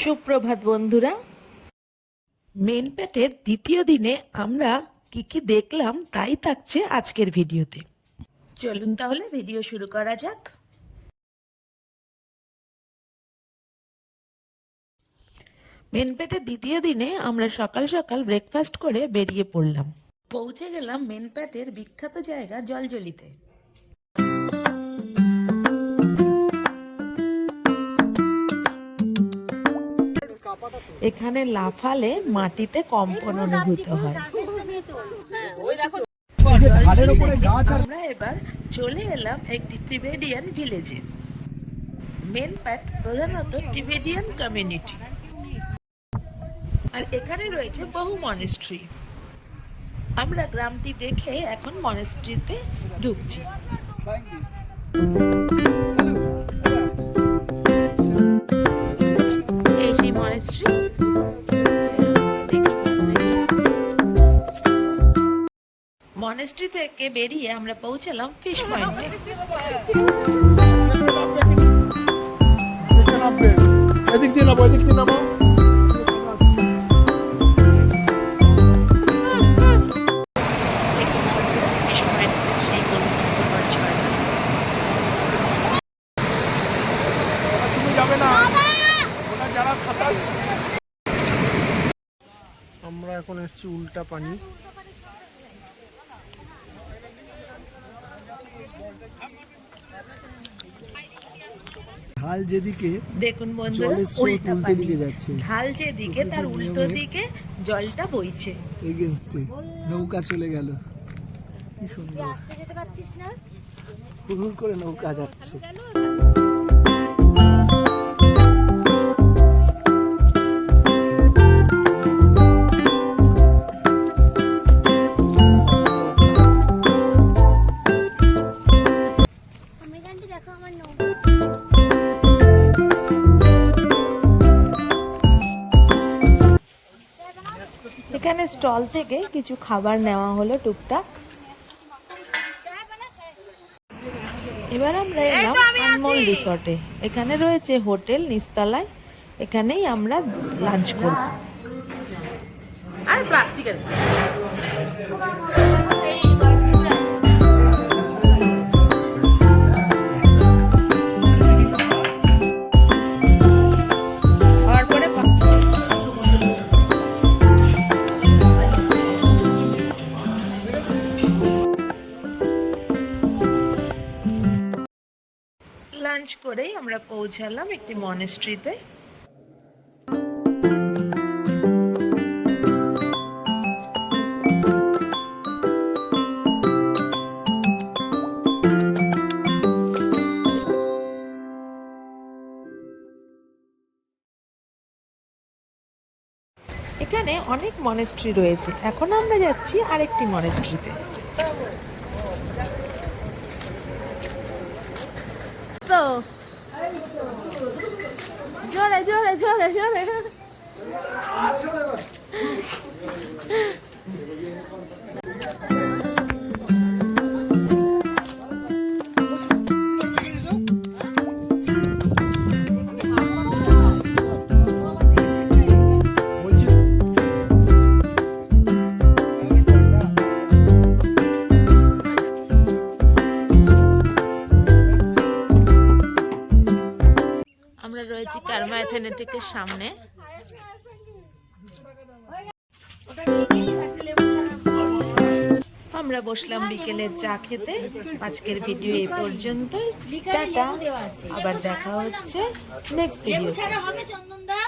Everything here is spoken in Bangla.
সুপ্রভাত বন্ধুরা। মেন প্যাটের দ্বিতীয় দিনে আমরা কি কি দেখলাম তাই থাকছে আজকের ভিডিওতে। চলুন তাহলে ভিডিও শুরু করা যাক। মেন প্যাটের দ্বিতীয় দিনে আমরা সকাল সকাল ব্রেকফাস্ট করে বেরিয়ে পড়লাম। পৌঁছে গেলাম মেন প্যাটের বিখ্যাত জায়গা জলজলিতে। এখানে লাফালে মাটিতে কম্পন অনুভূত হয়। আমরা এবার চলে এলাম একটি টিবেডিয়ান ভিলেজে। মেন প্যাট প্রধানত টিবেডিয়ান কমিউনিটি। আর এখানে রয়েছে বহু মনেস্ট্রি। আমরা গ্রামটি দেখে এখন মনেস্ট্রিতে ঢুকছি। মনেস্ট্রি থেকে বেরিয়ে আমরা পৌঁছালাম ফিশ পয়েন্টে এদিক দিয়ে নামো এদিক দিয়ে নামো। ফিশ পয়েন্ট আমরা এখন এসেছি উল্টা পানি। ঢাল যেদিকে দেখুন বন্ধুরা উল্টা উল্টো পানি দিকে যাচ্ছে। ঢাল যেদিকে তার উল্টো দিকে জলটা বইছে। এগেনস্টে নৌকা চলে গেল। কি সুন্দর। আসতে যেতে পারছিস না? হুড় করে নৌকা যাচ্ছে। এখানে স্টল থেকে কিছু খাবার নেওয়া হলো টুকটাক। এবার আমরা এলাম আনমল রিসর্টে। এখানে রয়েছে হোটেল নিস্তালায়। এখানেই আমরা লাঞ্চ করব। আর প্লাস্টিকের। লাঞ্চ করেই আমরা পৌঁছালাম একটি মনেস্ট্রিতে এখানে অনেক মনেস্ট্রি রয়েছে। এখন আমরা যাচ্ছি আরেকটি মনেস্ট্রিতে তো। জোরে জোরে জোরে জোরে। রয়েছি কারমা অ্যাথেনেটিকের সামনে। আমরা বসলাম বিকেলের চা খেতে। আজকের ভিডিও এই পর্যন্ত টাটা। আবার দেখা হচ্ছে নেক্সট ভিডিও